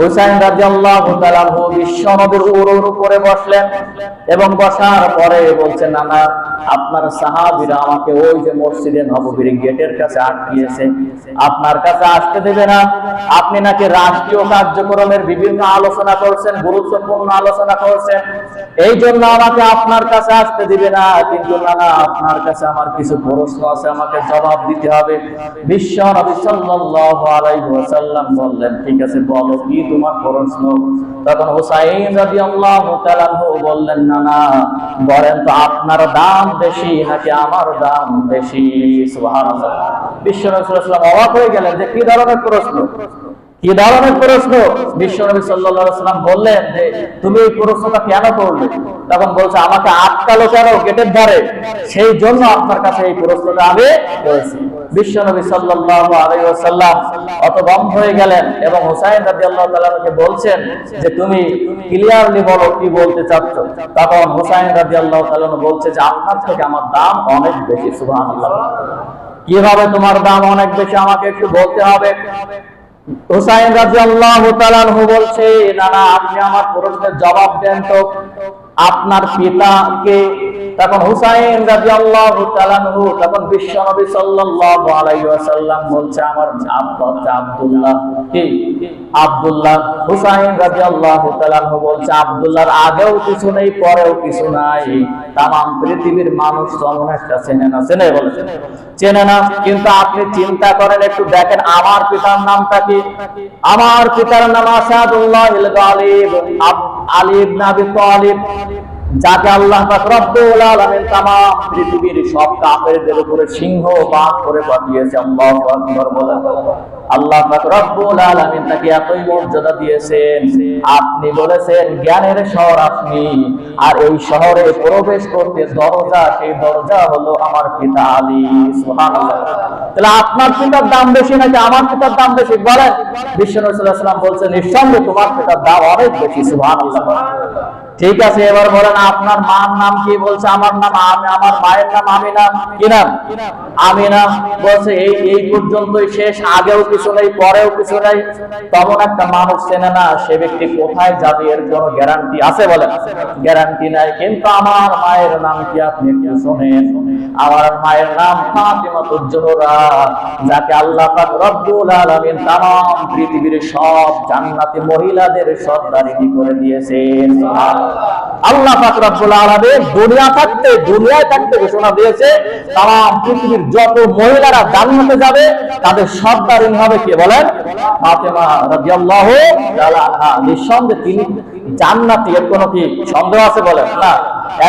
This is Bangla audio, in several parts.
হুসাইন রাদিয়াল্লাহু তাআলা বিশ্ব নবীর উরুর উপরে বসলেন এবং বসার পরে বলছেন, নানা, আপনার আমাকে ওই যে মসজিদে গেটের কাছে আটকিয়েছে। আপনার কাছে আসতে দেবে না। আপনি নাকি রাষ্ট্রীয় কার্যক্রমের বিভিন্ন আলোচনা করছেন, গুরুত্বপূর্ণ আলোচনা করছেন। এই জন্য আমাকে আপনার কাছে আসতে দিবে না। কিন্তু নানা, আপনার কাছে আমার কিছু প্রশ্ন আছে, আমাকে জবাব দিতে হবে। বিশ্ব নবী সাল্লাল্লাহু বললেন, ঠিক আছে, বলো, কি আপনার দাম বেশি নাকি আমার দাম বেশি? বিশ্বাম অবাক হয়ে গেলেন যে কি ধরনের প্রশ্ন? কি ধরনের প্রশ্ন? বিশ্ব নবী সাল্লাহ বললেন যে, তুমি এই প্রশ্নটা কেন করলে? তখন বলছে, আমাকে আটকালো কেন গেটের ধারে। সেই জন্য আপনার কাছে এই প্রশ্নটা আমি করেছি। হয়ে গেলেন এবং হুসাইন বলছেন যে, তুমি ক্লিয়ারলি বলো কি বলতে চাচ্ছ? তখন হুসাইন বলছে যে, আপনার থেকে আমার দাম অনেক বেশি, সুবহানাল্লাহ। কীভাবে তোমার দাম অনেক বেশি, আমাকে একটু বলতে হবে? হুসাইন রাদিয়াল্লাহু তাআলা বলছে, না না, আপনি আমার প্রশ্নের জবাব দেন তো। আপনার পিতাকে তখন হুসাইন তাআলা আনহু তখন আলাইহি ওয়াসাল্লাম বলছে, আমার আব্দুল্লাহ। কি? আব্দুল্লাহ হুসাইন তাআলা আনহু বলছে, আব্দুল্লাহর আগেও কিছু নেই, পরেও কিছু নাই। তামাম পৃথিবীর মানুষ তেমন একটা চেনে না, চেনে বলে। চেনে না, কিন্তু আপনি চিন্তা করেন, একটু দেখেন, আমার পিতার নামটা কি? আমার পিতার নাম আসাদুল্লাহ আব- আলী ইবনে আবি তালিব যাকে আল্লাহ পৃথিবীর সব কাফেরদের উপরে সিংহ বাঘ করে পাঠিয়েছে, আল্লাহু রব্বুল আলামিন তাকে এতই মর্যাদা দিয়েছেন, আপনি বলেছেন জ্ঞানের শহর আপনি, আর এই শহরে প্রবেশ করতে দরজা, সেই দরজা হলো আমার পিতা আলী, সুবহানাল্লাহ। তাহলে আপনার পিতার দাম বেশি নাকি আমার পিতার দাম বেশি? বলেন। বিশ্বনবী সাল্লাল্লাহু আলাইহি ওয়াসাল্লাম বলছেন, নিঃসন্দেহে তোমার পিতার দাম অনেক বেশি, সুবহানাল্লাহ। ঠিক আছে, এবার বলেন আপনার মার নাম কি? বলছে, আমার নাম আমি, আমার মায়ের নাম আমি নাম কি নাম? আমি নাম বলছে, এই এই পর্যন্তই শেষ, আগেও কিছু নেই, পরেও কিছু নেই। তখন একটা মানুষ চেনে না, সে ব্যক্তি কোথায় যাবে, এর কোনো গ্যারান্টি আছে বলেন গ্যারান্টি নাই। কিন্তু আমার মায়ের নাম কি আপনি একটু শোনেন? আমার মায়ের নাম ফাতিমাতুজ জোহরা যাকে আল্লাহ পাক রব্বুল আলামিন तमाम পৃথিবীর সব জান্নাতি মহিলাদের সর্দারিনী করে দিয়েছেন আল্লাহ পাক রব্বুল আলামিন দুনিয়া থাকতে দুনিয়ায় থাকতে ঘোষণা দিয়েছে तमाम পৃথিবীর যত মহিলারা জান্নাতে যাবে তাদের সর্দারিনী হবে কে বলেন ফাতেমা রাদিয়াল্লাহু তাআলা আনহা নিঃসন্দেহে তিনি জান্নাতি এর কোনো কি সন্দেহ আছে বলেন না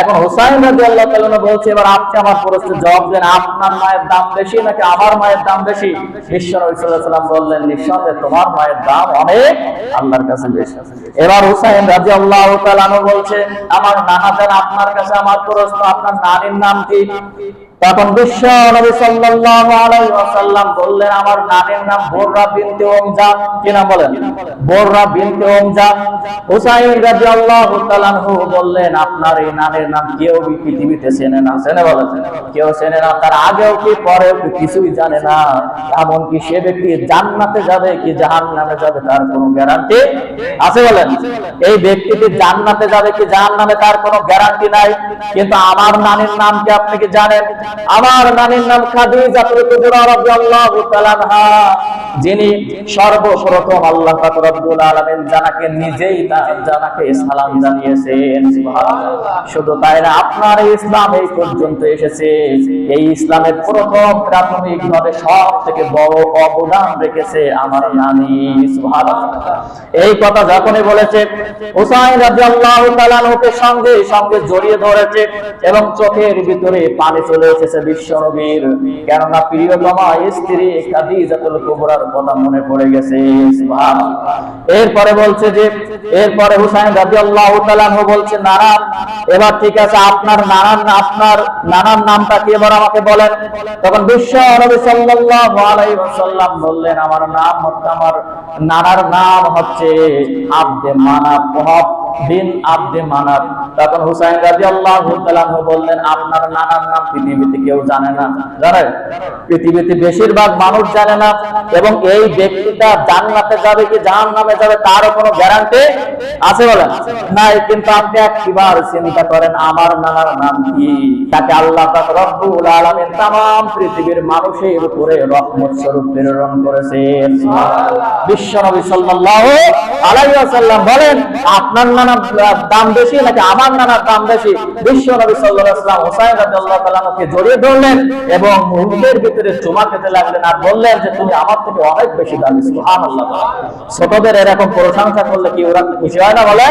এখন হুসাইন রাদিয়াল্লাহু তাআলা বলছে, এবার আপনি আমার প্রশ্নের জবাব দেন, আপনার মায়ের দাম বেশি নাকি আমার মায়ের দাম বেশি? আলাইহি সাল্লাম বললেন, নিঃসন্দেহে তোমার মায়ের দাম অনেক আল্লাহর কাছে বেশি। এবার হুসাইন রাদিয়াল্লাহু তাআলা বলছে, আমার নানা জান আপনার কাছে আমার প্রশ্ন, আপনার নানির নাম কি? তখন বিশ্ব নবী সাল্লাল্লাহু আলাইহি ওয়াসাল্লাম বললেন, আমার নানির নাম বোররা বিনতে ওমজা কি নাম বলেন? বোররা বিনতে ওমজা হুসাইন রাদিয়াল্লাহু তাআলা বললেন, আপনার এই নানের নাম কেউ পৃথিবীতে চেনে না, চেনে বলেন কেউ চেনে না, তার আগেও কি, পরেও কি, কিছুই জানে না। এমন কি সে ব্যক্তি জান্নাতে যাবে কি, জাহান্নামে যাবে, তার কোনো গ্যারান্টি আছে বলেন? এই ব্যক্তিটি জান্নাতে যাবে কি, জাহান্নামে তার কোনো গ্যারান্টি নাই। কিন্তু আমার নানির নাম কি আপনি কি জানেন? আমার নানির নাম খাদিজাতুল কুবরা রাদিয়াল্লাহু তাআলা যিনি সর্বপ্রথম আল্লাহ রব্বুল আলামিন জানাকে নিজেই জানাকে সালাম জানিয়েছেন। শুধু তাই না, আপনার ইসলাম এই পর্যন্ত এসেছে। এই ইসলামের প্রথম প্রাথমিক ভাবে সব থেকে বড় অবদান রেখেছে আমার নানি এই কথা যখনই বলেছে সঙ্গে সঙ্গে জড়িয়ে ধরেছে এবং চোখের ভিতরে পানি চলে এসেছে কেননা প্রিয়তমা স্ত্রী কুবরার কথা মনে পড়ে গেছে এরপরে বলছে যে, এরপরে হুসাইন রাদিয়াল্লাহু তাআলা বলছে নানা এবার ঠিক আছে, আপনার নানান আপনার নানার নামটা কি এবার আমাকে বলেন? তখন বিশ্ব নবী সাল্লাম বললেন, আমার নাম হচ্ছে, আমার নানার নাম হচ্ছে আব্দে ওয়াহাব বিন আব্দে মানাব। তখন হুসাইন রাজি আল্লাহ বললেন, আপনার নানার নাম পৃথিবীতে কেউ জানে না। পৃথিবীতে বেশিরভাগ মানুষ জানে না এবং এই ব্যক্তিটা জান্নাতে যাবে কি নামে যাবে কোনো গ্যারান্টি আছে বলেন না কিন্তু আপনি একবার চিন্তা করেন, আমার নানার নাম কি? তাকে আল্লাহ রব্বুল তাম পৃথিবীর মানুষের উপরে রহমত স্বরূপ প্রেরণ করেছে বিশ্ব নবী সাল্লাল্লাহু আলাইহি বলেন, আপনার নাম দাম বেশি নাকি আমার নানার দাম বেশি? বিশ্ব নবী সাল্লাম জড়িয়ে ধরলেন এবং মুহূর্তের ভিতরে চুমা খেতে লাগলেন আর বললেন যে, তুমি আমার থেকে অনেক বেশি দামি ছোটদের এরকম প্রশংসা করলে কি ওরা খুশি হয় না বলে